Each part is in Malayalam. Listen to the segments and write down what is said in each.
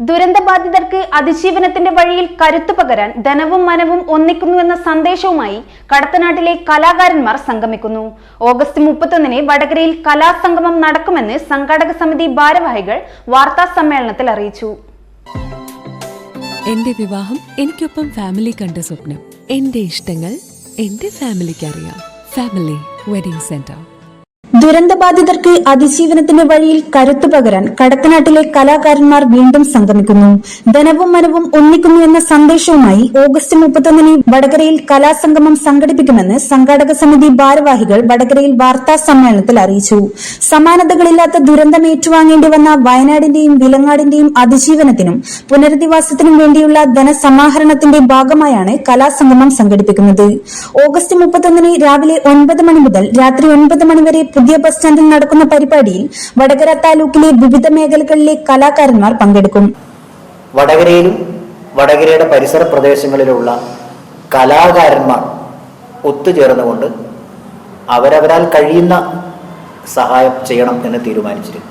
ദുരന്തബാധിതർക്ക് അതിജീവനത്തിന്റെ വഴിയിൽ കരുത്തു പകരാൻ ധനവും മനവും ഒന്നിക്കുന്നുവെന്ന സന്ദേശവുമായി കടത്തനാട്ടിലെ കലാകാരന്മാർ സംഗമിക്കുന്നു. ഓഗസ്റ്റ് മുപ്പത്തൊന്നിന് വടകരയിൽ കലാസംഗമം നടക്കുമെന്ന് സംഘാടക സമിതി ഭാരവാഹികൾ വാർത്താ സമ്മേളനത്തിൽ അറിയിച്ചു. എന്റെ വിവാഹം എനിക്കൊപ്പം ഫാമിലി കണ്ട സ്വപ്നം. എന്റെ ഇഷ്ടങ്ങൾ എന്റെ ഫാമിലിക്ക് അറിയാം ഫാമിലി വെഡിങ് സെന്റർ. ദുരന്തബാധിതർക്ക് അതിജീവനത്തിന്റെ വഴിയിൽ കരുത്തു പകരാൻ കടത്തനാട്ടിലെ കലാകാരന്മാർ വീണ്ടും സംഗമിക്കുന്നു. ധനവും മനവും ഒന്നിക്കുന്നു എന്ന സന്ദേശവുമായി ഓഗസ്റ്റ് മുപ്പത്തൊന്നിന് വടകരയിൽ കലാസംഗമം സംഘടിപ്പിക്കുമെന്ന് സംഘാടക സമിതി ഭാരവാഹികൾ വടകരയിൽ വാർത്താ സമ്മേളനത്തിൽ അറിയിച്ചു. സമാനതകളില്ലാത്ത ദുരന്തം ഏറ്റുവാങ്ങേണ്ടി വന്ന വയനാടിന്റെയും വിലങ്ങാടിന്റെയും അതിജീവനത്തിനും പുനരധിവാസത്തിനും വേണ്ടിയുള്ള ധനസമാഹരണത്തിന്റെ ഭാഗമായാണ് കലാസംഗമം സംഘടിപ്പിക്കുന്നത്. ഓഗസ്റ്റ് മുപ്പത്തൊന്നിന് രാവിലെ ഒൻപത് മണി മുതൽ രാത്രി ഒൻപത് മണി വരെ പുതിയ ബസ് സ്റ്റാൻഡിൽ നടക്കുന്ന പരിപാടിയിൽ വടകര താലൂക്കിലെ വിവിധ മേഖലകളിലെ കലാകാരന്മാർ പങ്കെടുക്കും. വടകരയിലും വടകരയുടെ പരിസര പ്രദേശങ്ങളിലുള്ള കലാകാരന്മാർ ഒത്തുചേർന്നുകൊണ്ട് അവരവരാൽ കഴിയുന്ന സഹായം ചെയ്യണം എന്ന് തീരുമാനിച്ചിരുന്നു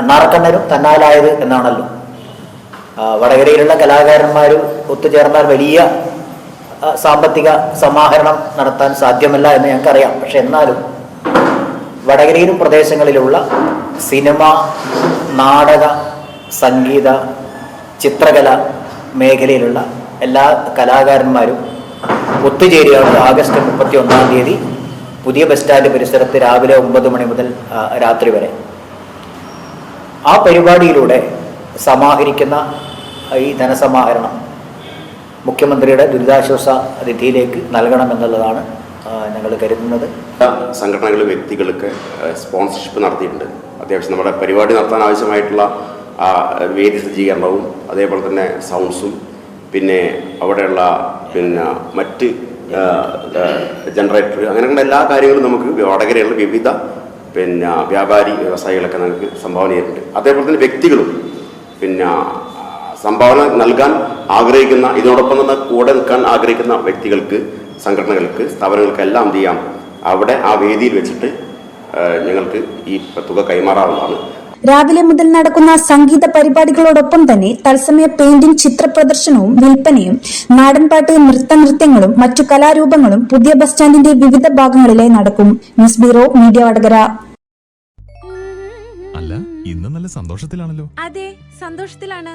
അണ്ണാറക്കണ്ണനും തന്നാലായത് എന്നാണല്ലോ. വടകരയിലുള്ള കലാകാരന്മാർ ഒത്തുചേർന്നാൽ വലിയ സാമ്പത്തിക സമാഹരണം നടത്താൻ സാധ്യമല്ല എന്ന് ഞങ്ങൾക്കറിയാം. പക്ഷെ എന്നാലും വടകരയിലും പ്രദേശങ്ങളിലുള്ള സിനിമ നാടക സംഗീത ചിത്രകല മേഖലയിലുള്ള എല്ലാ കലാകാരന്മാരും ഒത്തുചേരുകയാണ്. ആഗസ്റ്റ് മുപ്പത്തി ഒന്നാം തീയതി പുതിയ ബസ് സ്റ്റാൻഡ് പരിസരത്ത് രാവിലെ ഒമ്പത് മണി മുതൽ രാത്രി വരെ. ആ പരിപാടിയിലൂടെ സമാഹരിക്കുന്ന ഈ ധനസമാഹരണം മുഖ്യമന്ത്രിയുടെ ദുരിതാശ്വാസ നിധിയിലേക്ക് നൽകണമെന്നുള്ളതാണ് ഞങ്ങൾ കരുതുന്നത്. സംഘടനകൾ വ്യക്തികൾക്ക് സ്പോൺസർഷിപ്പ് നടത്തിയിട്ടുണ്ട്. അത്യാവശ്യം നമ്മുടെ പരിപാടി നടത്താൻ ആവശ്യമായിട്ടുള്ള വേദി സജ്ജീകരണവും അതേപോലെ തന്നെ സൗണ്ട്സും പിന്നെ അവിടെയുള്ള പിന്നെ മറ്റ് ജനറേറ്റർ അങ്ങനെയുള്ള എല്ലാ കാര്യങ്ങളും നമുക്ക് വടകരയുള്ള വിവിധ പിന്നെ വ്യാപാരി വ്യവസായികളൊക്കെ നമുക്ക് സംഭാവന ചെയ്തിട്ടുണ്ട്. അതേപോലെ തന്നെ വ്യക്തികളും പിന്നെ സംഭാവന നൽകാൻ ആഗ്രഹിക്കുന്ന ഇതിനോടൊപ്പം തന്നെ കൂടെ നിൽക്കാൻ ആഗ്രഹിക്കുന്ന വ്യക്തികൾക്ക് സംഘടനകൾക്ക് സ്ഥാപനങ്ങൾക്ക് എല്ലാം എന്ത് ചെയ്യാം? അവിടെ ആ വേദിയിൽ വെച്ചിട്ട് ഞങ്ങൾക്ക് ഈ തുക കൈമാറാവുന്നതാണ്. രാവിലെ മുതൽ നടക്കുന്ന സംഗീത പരിപാടികളോടൊപ്പം തന്നെ തത്സമയ പെയിന്റിംഗ് ചിത്ര പ്രദർശനവും വിൽപ്പനയും നാടൻപാട്ട് നൃത്തനൃത്യങ്ങളും മറ്റു കലാരൂപങ്ങളും പുതിയ ബസ് സ്റ്റാൻഡിന്റെ വിവിധ ഭാഗങ്ങളിലായി നടക്കും. News bureau media Vadakara. അല്ല ഇന്ന് നല്ല സന്തോഷത്തിലാണല്ലോ. അതെ സന്തോഷത്തിലാണ്.